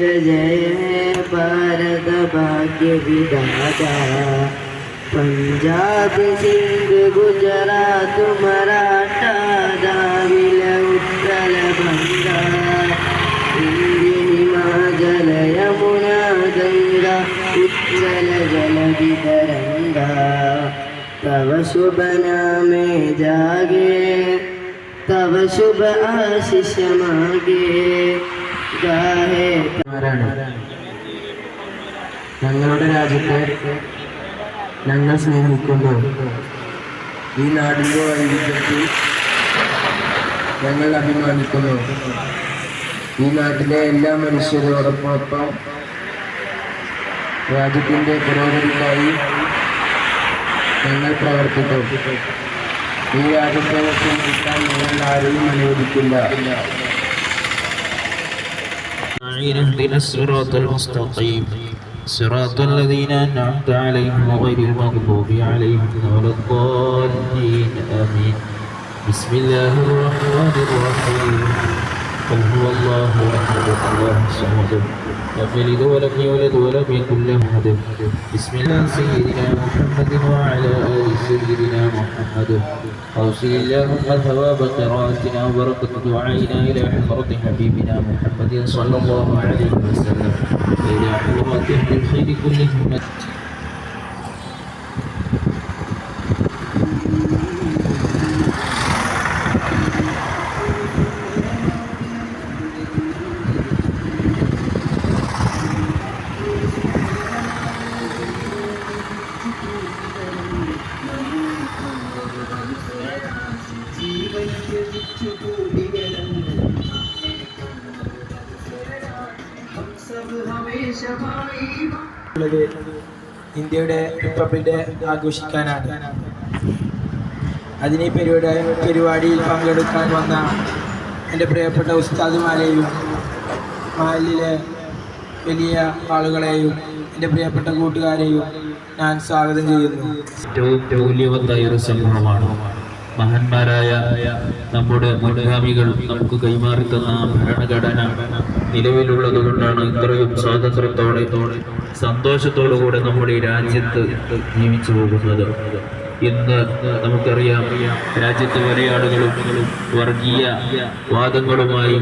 जय भारत भाग्य विधाता। पंजाब सिंध गुजरात मराठा द्राविड उत्कल बंगा हिंदी हिमाचल यमुना गंगा उच्चल जल वितरंगा। तव शुभ नामे जागे, तव शुभ आशीष मागे। ഞങ്ങളുടെ രാജ്യത്തെ ഞങ്ങൾ സ്നേഹിക്കുന്നു ഈ നാടിന്റെ വൈവിധ്യത്തിൽ ഞങ്ങൾ അഭിമാനിക്കുന്നു. ഈ നാട്ടിലെ എല്ലാ മനുഷ്യരോടൊപ്പം രാജ്യത്തിന്റെ പുരോഗതിക്കായി ഞങ്ങൾ പ്രവർത്തിക്കും. ഈ രാജ്യത്തെ സംരക്ഷിക്കാൻ ഞങ്ങൾ ആരെയും അനുവദിക്കില്ല. أعين اهدنا الصراط المستقيم. صراط الذين أنعمت عليهم غير المغضوب عليهم ولا الضالين. آمين. بسم الله الرحمن الرحيم. قل هو الله أحد الله الصمد. لم يلد ولم يولد ولم يكن له بسم الله سيدنا محمد وعلى آل سيدنا محمد. أوصي اللهم ثواب قراءتنا وبركة دعائنا إلى حضرة حبيبنا محمد صلى الله عليه وسلم. إلى حضرات أهل الخير كلهم. ഉള്ളത് ഇന്ത്യയുടെ റിപ്പബ്ലിക് ഡേ ആഘോഷിക്കാനാണ്. അതിന് പരിപാടി പരിപാടിയിൽ പങ്കെടുക്കാൻ വന്ന എന്റെ പ്രിയപ്പെട്ട ഉസ്താദുമാരെയും മഹലിലെ വലിയ ആളുകളെയും എന്റെ പ്രിയപ്പെട്ട കൂട്ടുകാരെയും ഞാൻ സ്വാഗതം ചെയ്യുന്നു. ഏറ്റവും മൂല്യവത്തായ നമ്മുടെ മുൻഗാമികൾ നമുക്ക് കൈമാറി തന്ന ഭരണഘടന നിലവിലുള്ളത് കൊണ്ടാണ് ഇത്രയും സ്വാതന്ത്ര്യത്തോടെ സന്തോഷത്തോടു കൂടെ നമ്മുടെ ഈ രാജ്യത്ത് ജീവിച്ചു പോകുന്നത്. ഇന്ന് നമുക്കറിയാം രാജ്യത്ത് പല ആളുകളും വർഗീയ വാദങ്ങളുമായി